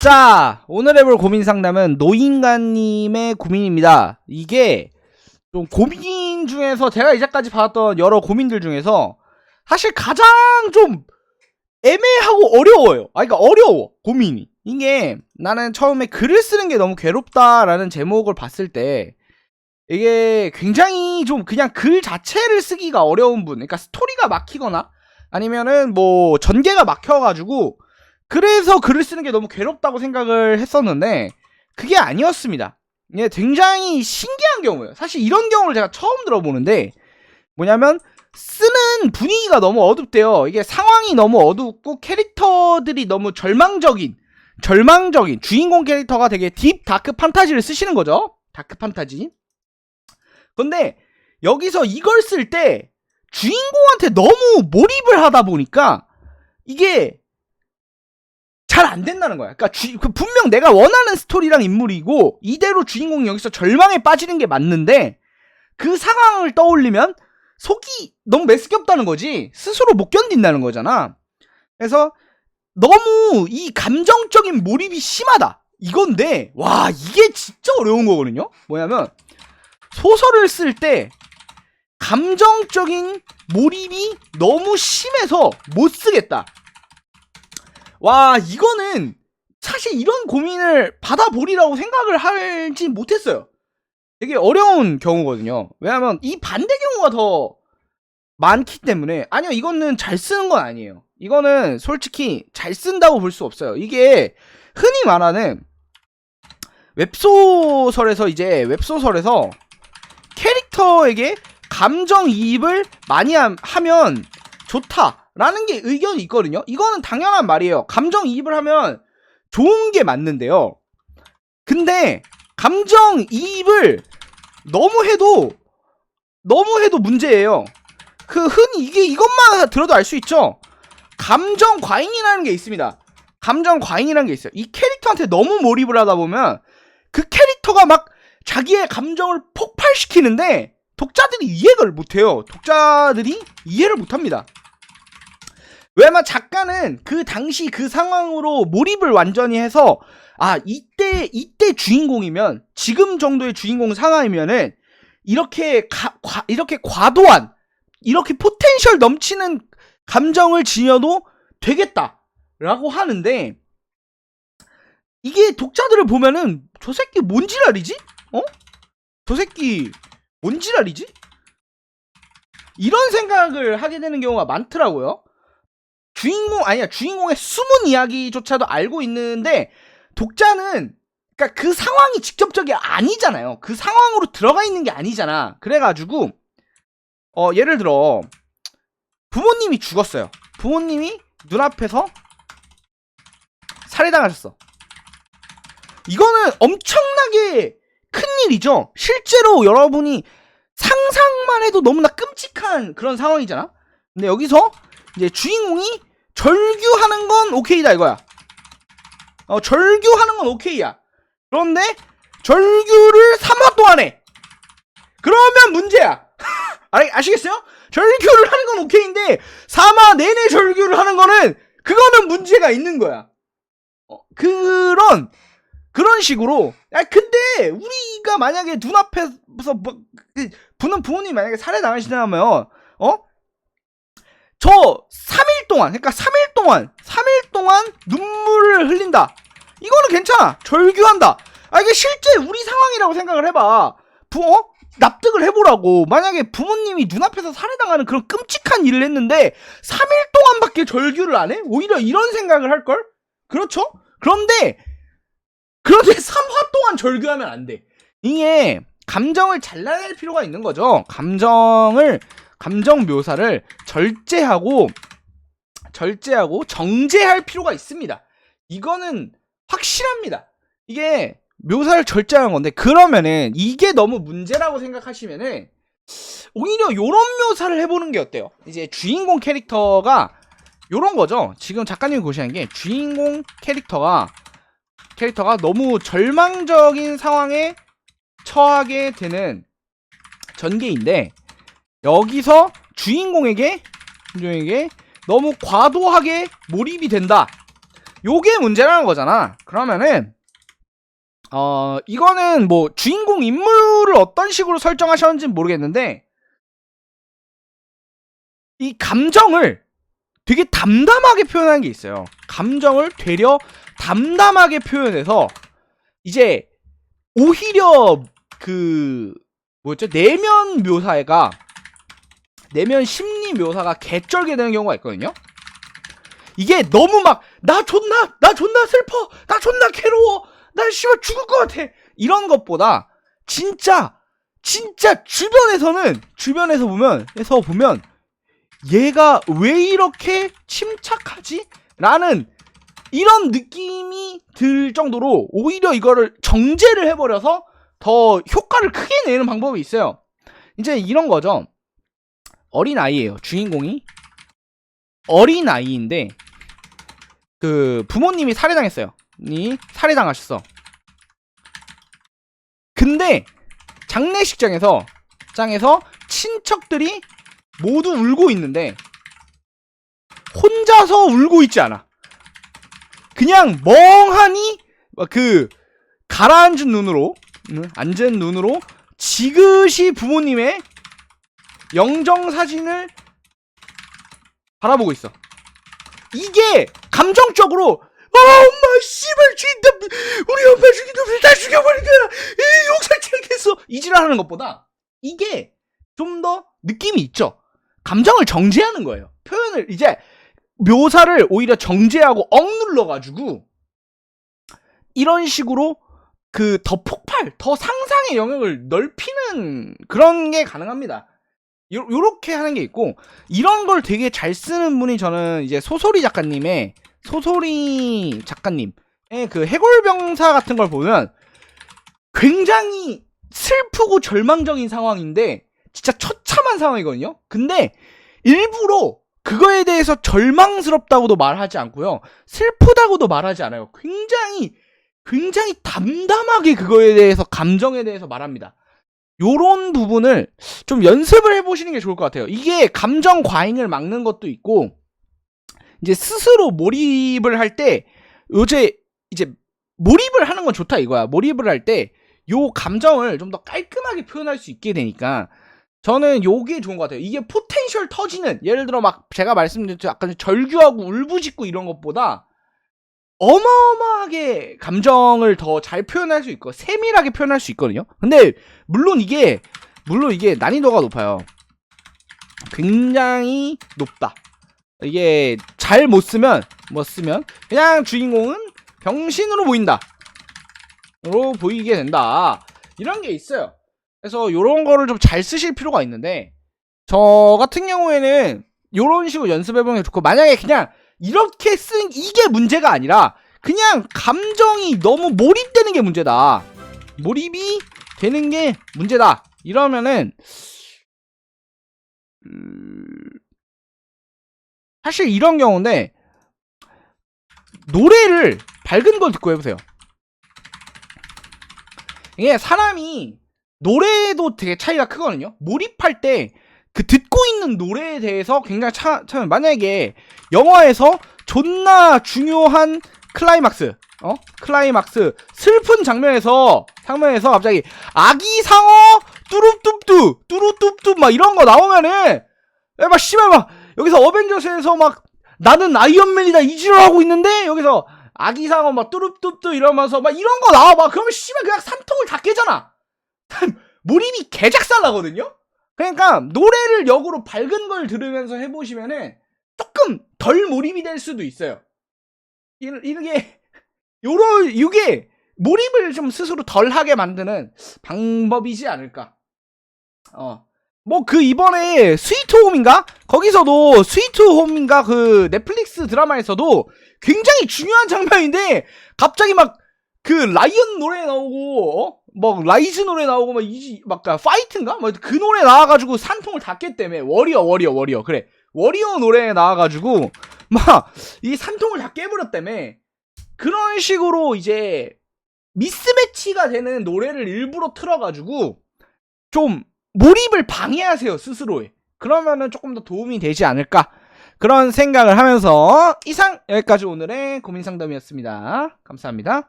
자, 오늘 해볼 고민 상담은 노인간님의 고민입니다. 이게 좀 고민 중에서 제가 이제까지 받았던 여러 고민들 중에서 사실 가장 좀 애매하고 어려워요. 아, 그러니까 어려워 고민이. 이게 나는 처음에 글을 쓰는 게 너무 괴롭다라는 제목을 봤을 때 이게 굉장히 좀 그냥 글 자체를 쓰기가 어려운 분, 그러니까 스토리가 막히거나 아니면은 뭐 전개가 막혀가지고 그래서 글을 쓰는 게 너무 괴롭다고 생각을 했었는데 그게 아니었습니다. 이게 굉장히 신기한 경우예요. 사실 이런 경우를 제가 처음 들어보는데 뭐냐면 쓰는 분위기가 너무 어둡대요. 이게 상황이 너무 어둡고 캐릭터들이 너무 절망적인 절망적인 주인공 캐릭터가 되게 딥 다크 판타지를 쓰시는 거죠. 다크 판타지. 근데 여기서 이걸 쓸 때 주인공한테 너무 몰입을 하다 보니까 이게 잘 안 된다는 거야. 그러니까 주- 그 분명 내가 원하는 스토리랑 인물이고 이대로 주인공이 여기서 절망에 빠지는 게 맞는데 그 상황을 떠올리면 속이 너무 메스껍다는 거지. 스스로 못 견딘다는 거잖아. 그래서 너무 이 감정적인 몰입이 심하다. 이건데 와 이게 진짜 어려운 거거든요. 뭐냐면 소설을 쓸 때 감정적인 몰입이 너무 심해서 못 쓰겠다. 와, 이거는 사실 이런 고민을 받아보리라고 생각을 하지 못했어요. 되게 어려운 경우거든요. 왜냐면 이 반대 경우가 더 많기 때문에. 아니요, 이거는 잘 쓰는 건 아니에요. 이거는 솔직히 잘 쓴다고 볼 수 없어요. 이게 흔히 말하는 웹소설에서 이제 웹소설에서 캐릭터에게 감정이입을 많이 함- 하면 좋다 라는 게 의견이 있거든요. 이거는 당연한 말이에요. 감정이입을 하면 좋은 게 맞는데요. 근데 감정이입을 너무 해도 너무 해도 문제예요. 그 흔히 이게 이것만 들어도 알 수 있죠. 감정 과잉이라는 게 있습니다. 감정 과잉이라는 게 있어요. 이 캐릭터한테 너무 몰입을 하다 보면 그 캐릭터가 막 자기의 감정을 폭발시키는데 독자들이 이해를 못해요. 독자들이 이해를 못합니다. 왜냐면 작가는 그 당시 그 상황으로 몰입을 완전히 해서 아 이때 이때 주인공이면 지금 정도의 주인공 상황이면은 이렇게 가, 과, 이렇게 과도한 이렇게 포텐셜 넘치는 감정을 지녀도 되겠다라고 하는데 이게 독자들을 보면은 저 새끼 뭔 지랄이지? 어? 저 새끼 뭔 지랄이지? 이런 생각을 하게 되는 경우가 많더라고요. 주인공 아니야 주인공의 숨은 이야기조차도 알고 있는데 독자는 그러니까 그 상황이 직접적이 아니잖아요. 그 상황으로 들어가 있는 게 아니잖아. 그래가지고 어 예를 들어 부모님이 죽었어요. 부모님이 눈앞에서 살해당하셨어. 이거는 엄청나게 큰 일이죠. 실제로 여러분이 상상만 해도 너무나 끔찍한 그런 상황이잖아. 근데 여기서 이제 주인공이 절규하는 건 오케이다 이거야. 어, 절규하는 건 오케이야. 그런데 절규를 3화 동안 해. 그러면 문제야. 아, 아시겠어요? 절규를 하는 건 오케이인데 3화 내내 절규를 하는 거는 그거는 문제가 있는 거야. 어, 그런 그런 식으로 야 근데 우리가 만약에 눈앞에서 뭐, 그, 부는 부모님 만약에 살해 당하시다면 어? 저 3일 동안 그러니까 3일 동안 3일 동안 눈물을 흘린다. 이거는 괜찮아. 절규한다. 아 이게 실제 우리 상황이라고 생각을 해봐. 부 어? 납득을 해보라고. 만약에 부모님이 눈앞에서 살해당하는 그런 끔찍한 일을 했는데 3일 동안밖에 절규를 안 해? 오히려 이런 생각을 할 걸? 그렇죠? 그런데 그런데 3화 동안 절규하면 안 돼. 이게 감정을 잘라낼 필요가 있는 거죠. 감정을 감정 묘사를 절제하고 절제하고 정제할 필요가 있습니다. 이거는 확실합니다. 이게 묘사를 절제하는 건데 그러면은 이게 너무 문제라고 생각하시면은 오히려 요런 묘사를 해보는 게 어때요? 이제 주인공 캐릭터가 요런 거죠. 지금 작가님이 보시는 게 주인공 캐릭터가 캐릭터가 너무 절망적인 상황에 처하게 되는 전개인데 여기서 주인공에게 주인공에게 너무 과도하게 몰입이 된다. 요게 문제라는 거잖아. 그러면은 어 이거는 뭐 주인공 인물을 어떤 식으로 설정하셨는지는 모르겠는데 이 감정을 되게 담담하게 표현한 게 있어요. 감정을 되려 담담하게 표현해서 이제 오히려 그 뭐였죠 내면 묘사가 내면 심리 묘사가 개쩔게 되는 경우가 있거든요. 이게 너무 막 나 존나 나 존나 슬퍼 나 존나 괴로워 나 씨발 죽을 것 같아 이런 것보다 진짜 진짜 주변에서는 주변에서 보면 에서 보면 얘가 왜 이렇게 침착하지? 라는 이런 느낌이 들 정도로 오히려 이거를 정제를 해버려서 더 효과를 크게 내는 방법이 있어요. 이제 이런 거죠. 어린 아이예요. 주인공이 어린 아이인데 그 부모님이 살해당했어요. 이 살해당하셨어. 근데 장례식장에서 장에서 친척들이 모두 울고 있는데 혼자서 울고 있지 않아. 그냥 멍하니 그 가라앉은 눈으로 음, 앉은 눈으로 지그시 부모님의 영정 사진을 바라보고 있어. 이게 감정적으로 아 엄마 씨발 죽인다 우리 엄마 죽인다 다 죽여버릴 거야. 이 용서치 않겠어 이지랄하는 것보다 이게 좀 더 느낌이 있죠. 감정을 정제하는 거예요. 표현을 이제 묘사를 오히려 정제하고 억눌러 가지고 이런 식으로 그 더 폭발 더 상상의 영역을 넓히는 그런 게 가능합니다 요, 요렇게 하는 게 있고 이런 걸 되게 잘 쓰는 분이 저는 이제 소소리 작가님의 소소리 작가님의 그 해골병사 같은 걸 보면 굉장히 슬프고 절망적인 상황인데 진짜 처참한 상황이거든요. 근데 일부러 그거에 대해서 절망스럽다고도 말하지 않고요. 슬프다고도 말하지 않아요. 굉장히 굉장히 담담하게 그거에 대해서 감정에 대해서 말합니다. 요런 부분을 좀 연습을 해보시는 게 좋을 것 같아요. 이게 감정 과잉을 막는 것도 있고, 이제 스스로 몰입을 할 때, 요새 이제 몰입을 하는 건 좋다 이거야. 몰입을 할 때, 요 감정을 좀 더 깔끔하게 표현할 수 있게 되니까, 저는 요게 좋은 것 같아요. 이게 포텐셜 터지는, 예를 들어 막 제가 말씀드렸죠. 약간 절규하고 울부짖고 이런 것보다, 어마어마하게 감정을 더 잘 표현할 수 있고 세밀하게 표현할 수 있거든요. 근데 물론 이게 물론 이게 난이도가 높아요. 굉장히 높다. 이게 잘 못 쓰면 못 쓰면 그냥 주인공은 병신으로 보인다. 로 보이게 된다. 이런 게 있어요. 그래서 이런 거를 좀 잘 쓰실 필요가 있는데 저 같은 경우에는 이런 식으로 연습해보는 게 좋고 만약에 그냥 이렇게 쓴 이게 문제가 아니라 그냥 감정이 너무 몰입되는 게 문제다. 몰입이 되는 게 문제다. 이러면은 음, 사실 이런 경우인데 노래를 밝은 걸 듣고 해보세요. 이게 사람이 노래도 되게 차이가 크거든요. 몰입할 때 그 듣고 있는 노래에 대해서 굉장히 차, 차 만약에 영화에서 존나 중요한 클라이막스 어? 클라이막스 슬픈 장면에서 장면에서 갑자기 아기 상어 뚜루뚜뚜 뚜루뚜뚜 막 이런 거 나오면은 막 씨발 막 여기서 어벤져스에서 막 나는 아이언맨이다 이지를 하고 있는데 여기서 아기 상어 막 뚜루뚜뚜 이러면서 막 이런 거 나와. 막 그러면 씨발 그냥 산통을 다 깨잖아. 몰입이 개작살 나거든요 그러니까 노래를 역으로 밝은 걸 들으면서 해보시면은 조금 덜 몰입이 될 수도 있어요. 이, 이게 요런 이게 몰입을 좀 스스로 덜 하게 만드는 방법이지 않을까. 어. 뭐 그 이번에 스위트 홈인가? 거기서도 스위트 홈인가 그 넷플릭스 드라마에서도 굉장히 중요한 장면인데 갑자기 막 그 라이언 노래 나오고 어? 막 라이즈 노래 나오고 막 이지 막 파이트인가? 막 그 노래 나와가지고 산통을 다 깼다며 워리어 워리어 워리어 그래 워리어 노래 나와가지고 막 이 산통을 다 깨버렸다며 그런 식으로 이제 미스매치가 되는 노래를 일부러 틀어가지고 좀 몰입을 방해하세요 스스로에 그러면은 조금 더 도움이 되지 않을까 그런 생각을 하면서 이상 여기까지 오늘의 고민 상담이었습니다. 감사합니다.